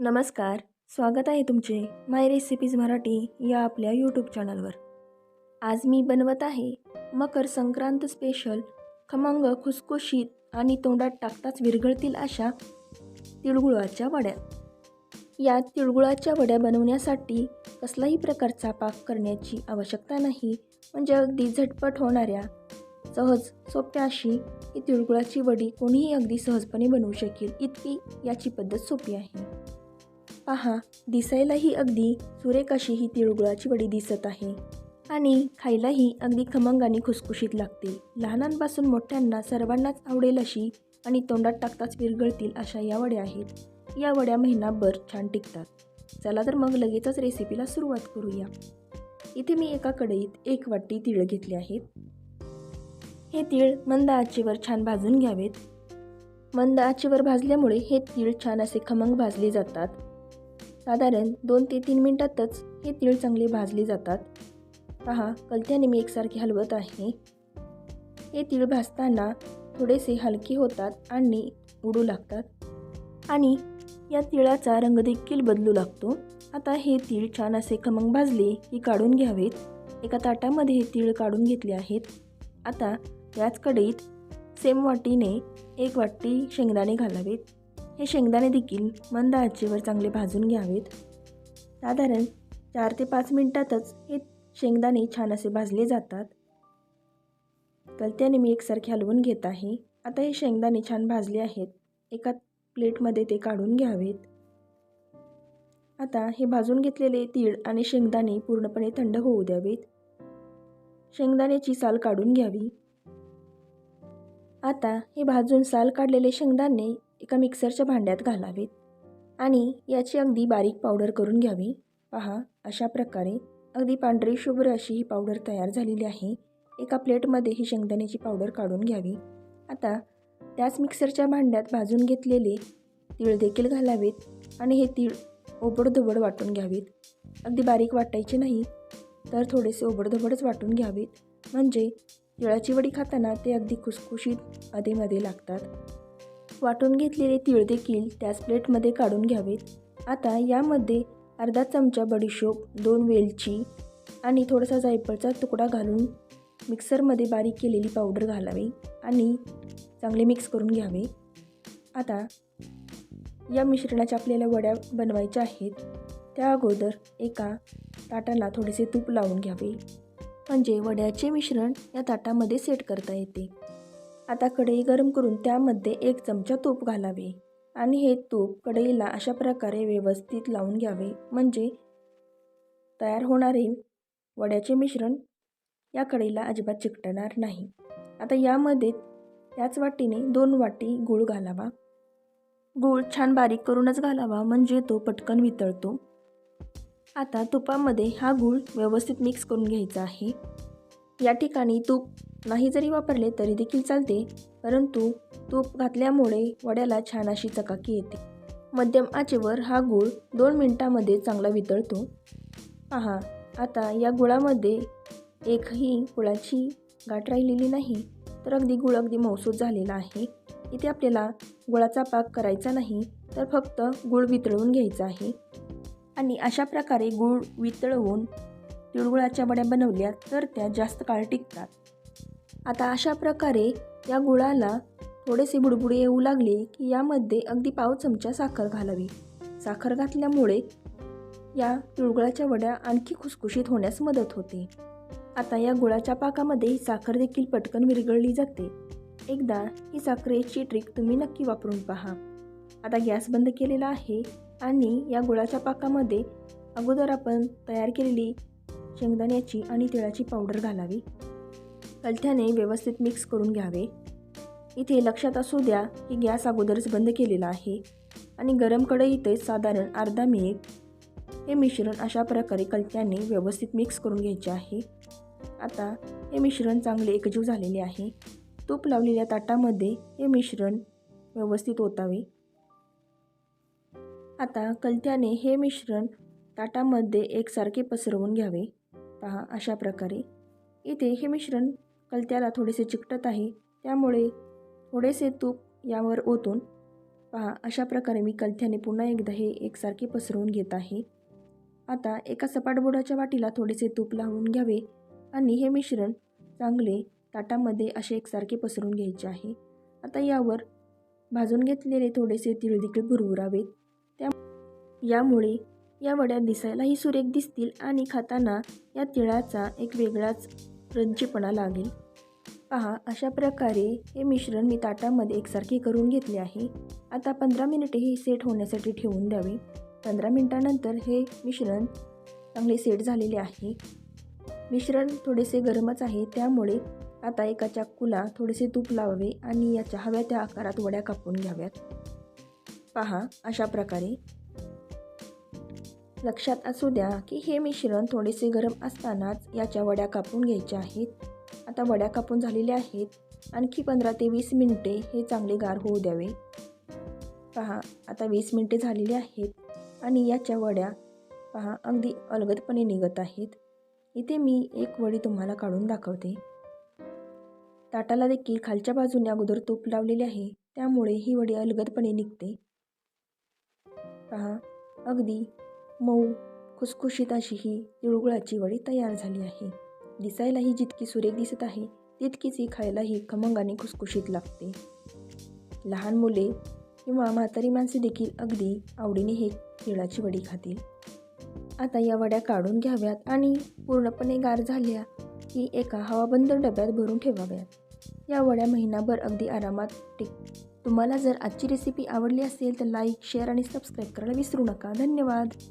नमस्कार स्वागत आहे तुमचे माय रेसिपीज मराठी या आपल्या यूट्यूब चॅनलवर आज मी बनवत आहे मकर संक्रांत स्पेशल खमंग खुसखुशीत आणि तोंडात टाकताच विरघळतील अशा तिळगुळाच्या वड्या. या तिळगुळाच्या वड्या बनवण्यासाठी कसलाही प्रकारचा पाक करण्याची आवश्यकता नाही म्हणजे अगदी झटपट होणाऱ्या सहज सोप्या अशी ही तिळगुळाची वडी कोणीही अगदी सहजपणे बनवू शकेल इतकी याची पद्धत सोपी आहे. पहा दिसायलाही अगदी सुरेख अशी ही तिळगुळाची वडी दिसत आहे. आणि खायलाही अगदी खमंग आणि खुसखुशीत लागते लहानांपासून मोठ्यांना सर्वांनाच आवडेल अशी आणि तोंडात टाकताच विरघळतील अशा या वड्या आहेत. या वड्या महिनाभर छान टिकतात. चला तर मग लगेचच रेसिपीला सुरुवात करूया. इथे मी एका कढईत एक वाटी तिळ घेतले आहेत. हे तीळ मंद आचेवर छान भाजून घ्यावेत. मंद आचेवर भाजल्यामुळे हे तीळ छान असे खमंग भाजले जातात. साधारण दोन ते तीन मिनटातच हे तीळ चांगले भाजले जातात. पहा कलत्याने मी एकसारखे हलवत आहे. हे तीळ भाजताना थोडेसे हलके होतात आणि उडू लागतात. आणि या तिळाचा रंग देखील बदलू लागतो. आता हे तीळ छान असे खमंग भाजले की काढून घ्यावेत. एका ताटामध्ये हे तीळ काढून घेतले आहेत. आता त्याच कढईत सेम वाटीने एक वाटी शेंगदाणे घालावेत. हे शेंगदाणे देखील मंद आचेवर चांगले भाजून घ्यावेत. साधारण चार ते पाच मिनटातच हे शेंगदाणे छान असे भाजले जातात. कलत्याने मी एकसारखे हलवून घेत आहे. आता हे शेंगदाणे छान भाजले आहेत. एका प्लेटमध्ये ते काढून घ्यावेत. आता हे भाजून घेतलेले तीळ आणि शेंगदाणे पूर्णपणे थंड होऊ द्यावेत. शेंगदाण्याची साल काढून घ्यावी. आता हे भाजून साल काढलेले शेंगदाणे एका मिक्सरच्या भांड्यात घालावेत आणि याची अगदी बारीक पावडर करून घ्यावी. पहा अशा प्रकारे अगदी पांढरी शुभ्र अशी ही पावडर तयार झालेली आहे. एका प्लेटमध्ये ही शेंगदाण्याची पावडर काढून घ्यावी. आता त्याच मिक्सरच्या भांड्यात भाजून घेतलेले तीळ देखील घालावेत आणि हे तीळ ओबडधोबड वाटून घ्यावेत. अगदी बारीक वाटायचे नाही तर थोडेसे ओबडधोबडच वाटून घ्यावीत. म्हणजे तिळाची वडी खाताना ते अगदी खुसखुशीत अधेमध्ये लागतात. वाटून घेतलेले तीळ देखील त्याच प्लेटमध्ये काढून घ्यावेत. आता यामध्ये अर्धा चमचा बडीशोप दोन वेलची आणि थोडासा जायफळचा तुकडा घालून मिक्सरमध्ये बारीक केलेली पावडर घालावी आणि चांगले मिक्स करून घ्यावे. आता या मिश्रणाच्या आपल्याला वड्या बनवायच्या आहेत. त्या अगोदर एका ताटाला थोडेसे तूप लावून घ्यावे. म्हणजे वड्याचे मिश्रण या ताटामध्ये सेट करता येते. आता कढई गरम करून त्यामध्ये एक चमचा तूप घालावे. आणि हे तूप कढईला अशा प्रकारे व्यवस्थित लावून घ्यावे. म्हणजे तयार होणारे वड्याचे मिश्रण या कढईला अजिबात चिकटणार नाही. आता यामध्ये त्याच वाटीने दोन वाटी गूळ घालावा. गूळ छान बारीक करूनच घालावा. म्हणजे तो पटकन वितळतो. आता तुपामध्ये हा गूळ व्यवस्थित मिक्स करून घ्यायचा आहे. या ठिकाणी तूप नाही जरी वापरले तरी देखील चालते परंतु तूप घातल्यामुळे वड्याला छान अशी चकाकी येते. मध्यम आचेवर हा गूळ दोन मिनटामध्ये चांगला वितळतो. पहा आता या गुळामध्ये एकही गुळाची गाठ राहिलेली नाही तर अगदी गुळ अगदी मौसूद झालेला आहे. इथे आपल्याला गुळाचा पाक करायचा नाही तर फक्त गूळ वितळवून घ्यायचा आहे. आणि अशा प्रकारे गूळ वितळवून तिळगुळाच्या वड्या बनवल्या तर त्या जास्त काळ टिकतात. आता अशा प्रकारे या गुळाला थोडेसे बुडबुडे येऊ लागले की यामध्ये अगदी पाव चमचा साखर घालावी. साखर घातल्यामुळे या तिळगुळाच्या वड्या आणखी खुसखुशीत होण्यास मदत होते. आता या गुळाच्या पाकामध्ये साखर देखील पटकन विरघळली जाते. एकदा ही साखरेची ट्रिक तुम्ही नक्की वापरून पहा. आता गॅस बंद केलेला आहे आणि या गुळाच्या पाकामध्ये अगोदर आपण तयार केलेली शेंगदाण्याची आणि तिळाची पावडर घालावी. कलथ्याने व्यवस्थित मिक्स करून घ्यावे. इथे लक्षात असू द्या की गॅस अगोदरच बंद केलेला आहे आणि गरम कढईते साधारण अर्धा मिनिट. हे मिश्रण अशा प्रकारे कलत्याने व्यवस्थित मिक्स करून घ्यायचे आहे. आता हे मिश्रण चांगले एकजीव झालेले आहे. तूप लावलेल्या ताटामध्ये हे मिश्रण व्यवस्थित ओतावे. आता कलत्याने हे मिश्रण ताटामध्ये एकसारखे पसरवून घ्यावे. पहा अशा प्रकारे. इथे हे मिश्रण कलत्याला थोडेसे चिकटत आहे त्यामुळे थोडेसे तूप यावर ओतून पहा अशा प्रकारे मी कलथ्याने पुन्हा एकदा हे एकसारखे पसरवून घेत आहे. आता एका सपाट बोडाच्या वाटीला थोडेसे तूप लावून घ्यावे आणि हे मिश्रण चांगले ताटामध्ये असे एकसारखे पसरून घ्यायचे आहे. आता यावर भाजून घेतलेले थोडेसे तीळ देखील भुरभुरावेत. त्या यामुळे या वड्या दिसायलाही सुरेख दिसतील आणि खाताना या तिळाचा एक वेगळाच क्रंचीपणा लागेल. पहा अशा प्रकारे हे मिश्रण मी ताटामध्ये एकसारखे करून घेतले आहे. आता पंधरा मिनिटे हे सेट होण्यासाठी ठेवून द्यावे. पंधरा मिनटानंतर हे मिश्रण चांगले सेट झालेले आहे. मिश्रण थोडेसे गरमच आहे त्यामुळे आता एका चाकूला थोडेसे तूप लावावे आणि याच्या हव्या त्या आकारात वड्या कापून घ्याव्यात. पहा अशा प्रकारे लक्षात असू द्या की हे मिश्रण थोडेसे गरम असतानाच याच्या वड्या कापून घ्यायच्या आहेत. आता वड्या कापून झालेल्या आहेत. आणखी पंधरा ते वीस मिनटे हे चांगले गार होऊ द्यावे. पहा आता वीस मिनटे झालेली आहेत आणि याच्या वड्या पहा अगदी अलगदपणे निघत आहेत. इथे मी एक वडी तुम्हाला काढून दाखवते. ताटाला देखील खालच्या बाजूने अगोदर तूप लावलेले आहे. त्यामुळे ही वडी अलगदपणे निघते. पहा अगदी मऊ खुसखुशीत अशी ही तिळगुळाची वडी तयार झाली आहे. दिसायलाही जितकी सुरेख दिसत आहे तितकीच ही खायलाही खमंगाने खुसखुशीत लागते. लहान मुले किंवा म्हातारी माणसे देखील अगदी आवडीने हे तिळाची वडी खातील. आता या वड्या काढून घ्याव्यात आणि पूर्णपणे गार झाल्या की एका हवाबंद डब्यात भरून ठेवाव्यात. या वड्या महिनाभर अगदी आरामात टिक. तुम्हाला जर आजची रेसिपी आवडली असेल तर लाईक शेअर आणि सबस्क्राईब करायला विसरू नका. धन्यवाद!